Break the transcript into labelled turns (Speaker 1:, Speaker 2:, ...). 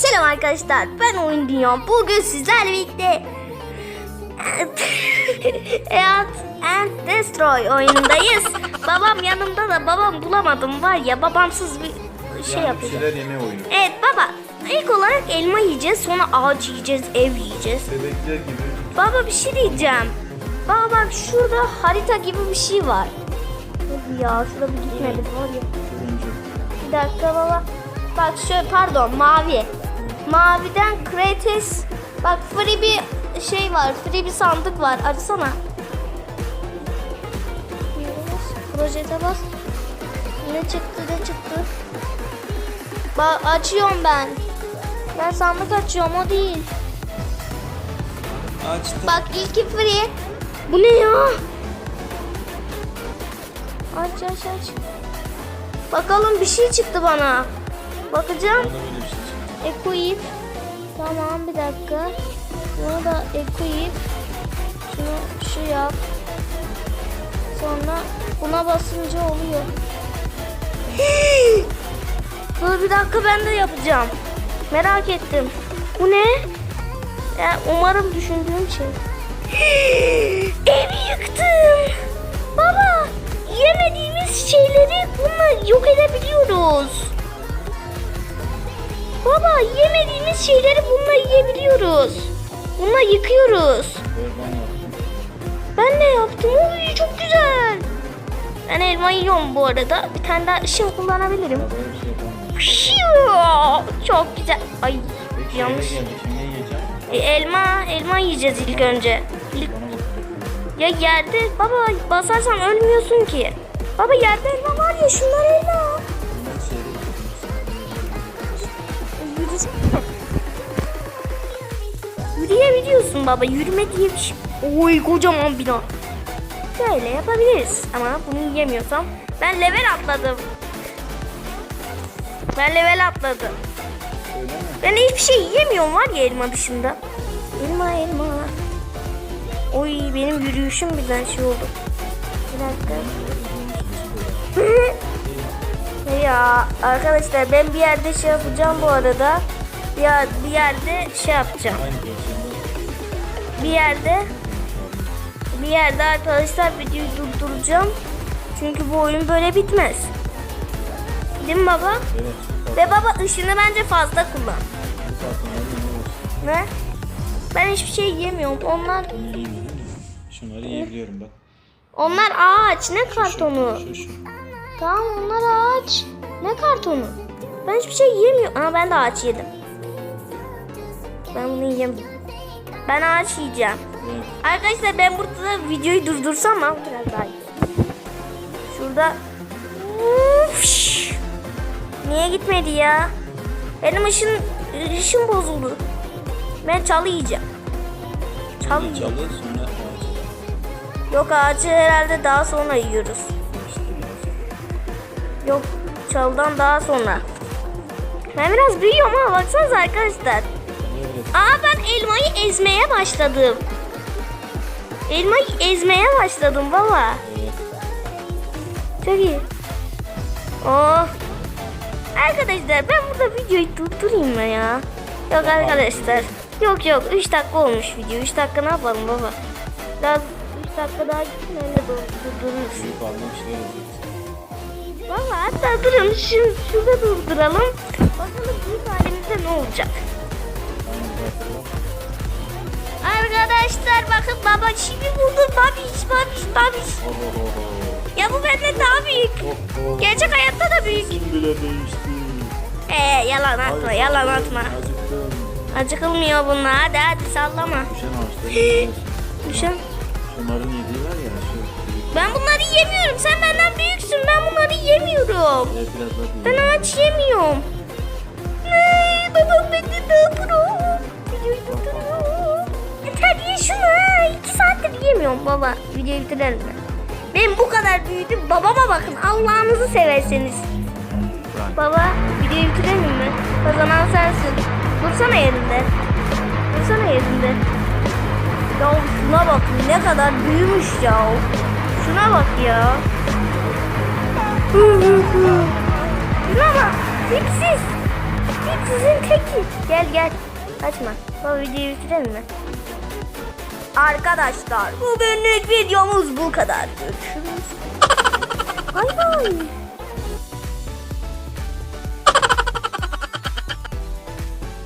Speaker 1: Selam arkadaşlar. Ben Oyun Dünya. Bugün sizlerle birlikte Eat and Destroy oyunundayız. Babam yanımda da babam bulamadım var ya babamsız bir şey
Speaker 2: yani bir
Speaker 1: yapacağım.
Speaker 2: şeyler yeme oyunu.
Speaker 1: Evet baba ilk olarak elma yiyeceğiz sonra ağaç yiyeceğiz ev yiyeceğiz.
Speaker 2: Bebekler gibi.
Speaker 1: Baba bir şey diyeceğim. Baba bak şurada harita gibi bir şey var. Hadi ya şurada bir gitmedi var ya. Bir dakika baba. Bak şöyle pardon mavi. Maviden Krates. Bak free bir şey var. Free bir sandık var. Açsana. Projete bas. Ne çıktı ne çıktı? Bak açıyorum ben. Ben sandık açıyorum o değil.
Speaker 2: Açtım.
Speaker 1: Bak ilki free. Bu ne ya? Aç aç aç. Bakalım bir şey çıktı bana. Bakacağım.
Speaker 2: Bana böyle bir şey.
Speaker 1: Equip. Tamam bir dakika. Bunu da equip. Şunu şu yap. Sonra buna basınca oluyor. Dur bir dakika ben de yapacağım. Merak ettim. Bu ne? Ya umarım düşündüğüm şey. Evi yıktım. Baba, yemediğimiz şeyleri bununla yok edebiliyoruz. Baba, yemediğimiz şeyleri bununla yiyebiliyoruz. Bununla yıkıyoruz.
Speaker 2: Ben
Speaker 1: de yaptım. Oy çok güzel. Ben elma yiyorum bu arada. Bir tane daha ışın kullanabilirim. Çok güzel. Ay yanlış.
Speaker 2: ne?
Speaker 1: E, elma, elma yiyeceğiz ilk önce. Ya yerde baba basarsan ölmüyorsun ki. Baba yerde elma var ya şunlar elma. Yürüyebiliyorsun baba. Yürüme diye bir şey. Oy kocaman bina. Böyle yapabiliriz. Ama bunu yiyemiyorsam. Ben level atladım. Ben level atladım. Ben hiçbir şey yiyemiyorum var ya elma dışında. Elma elma. Oy benim yürüyüşüm birden şey oldu. Bir dakika. ya arkadaşlar ben bir yerde şey yapacağım bu arada. Bir, yer- bir yerde şey yapacağım. Bir yerde bir yerde arkadaşlar videoyu durduracağım. Çünkü bu oyun böyle bitmez. Değil mi baba?
Speaker 2: Evet.
Speaker 1: Ve baba ışını bence fazla kullan. Ne? Ben hiçbir şey yemiyorum. Onlar?
Speaker 2: Şunları yiyebiliyorum bak.
Speaker 1: onlar ağaç. Ne kartonu?
Speaker 2: Şu şu.
Speaker 1: Tamam onlar ağaç. Ne kartonu? Ben hiçbir şey yemiyorum. Ama ben de ağaç yedim. Ben bunu yiyeyim. Ben ağaç yiyeceğim. Arkadaşlar ben burada da videoyu durdursam ama biraz daha iyi. Şurada Uf! Niye gitmedi ya? Benim ışın ışın bozuldu. Ben çalı yiyeceğim. Çalı
Speaker 2: Çalı
Speaker 1: yiyeceğim.
Speaker 2: sonra.
Speaker 1: Yok ağacı herhalde daha sonra yiyoruz. Yok çaldan daha sonra. Ben biraz büyüyorum ama baksanıza arkadaşlar. Aa ben elmayı ezmeye başladım. Elmayı ezmeye başladım baba. Çok iyi. Oh. Arkadaşlar ben burada videoyu durdurayım mı ya? Yok arkadaşlar. Yok yok 3 dakika olmuş video. 3 dakika ne yapalım baba? Biraz 3 dakika daha gitsin öyle dur- durdururuz. Baba hatta durun şu, şurada durduralım. Bakalım büyük halimizde ne olacak? Arkadaşlar bakın baba şimdi buldum babiş babiş babiş. Ya bu benden daha büyük. Gerçek hayatta da büyük.
Speaker 2: Kim bile değişti.
Speaker 1: Ee yalan atma yalan atma.
Speaker 2: Acıktım.
Speaker 1: Acıkılmıyor bunlar hadi hadi sallama.
Speaker 2: Düşen yiyoruz.
Speaker 1: Düşün.
Speaker 2: Şunların yediği var ya.
Speaker 1: Ben bunları yemiyorum. Sen yemiyorum.
Speaker 2: Evet biraz daha
Speaker 1: Ben
Speaker 2: büyük.
Speaker 1: ağaç yemiyorum. Ne? Babam beni? Videoyu durduruyor. Yeter ye şunu. İki saattir yemiyorum baba. Videoyu bitirelim mi? Ben bu kadar büyüdüm. Babama bakın. Allah'ınızı severseniz. Baba videoyu bitirelim mi? Kazanan sensin. Dursana yerinde. Dursana yerinde. Ya şuna bak ne kadar büyümüş ya. Şuna bak ya. Şuna bak. Tipsiz. Tipsizin tek Çekil. Gel gel. Kaçma. Bu videoyu bitirelim mi? Arkadaşlar bugünlük videomuz bu kadar. Görüşürüz. Bay bay.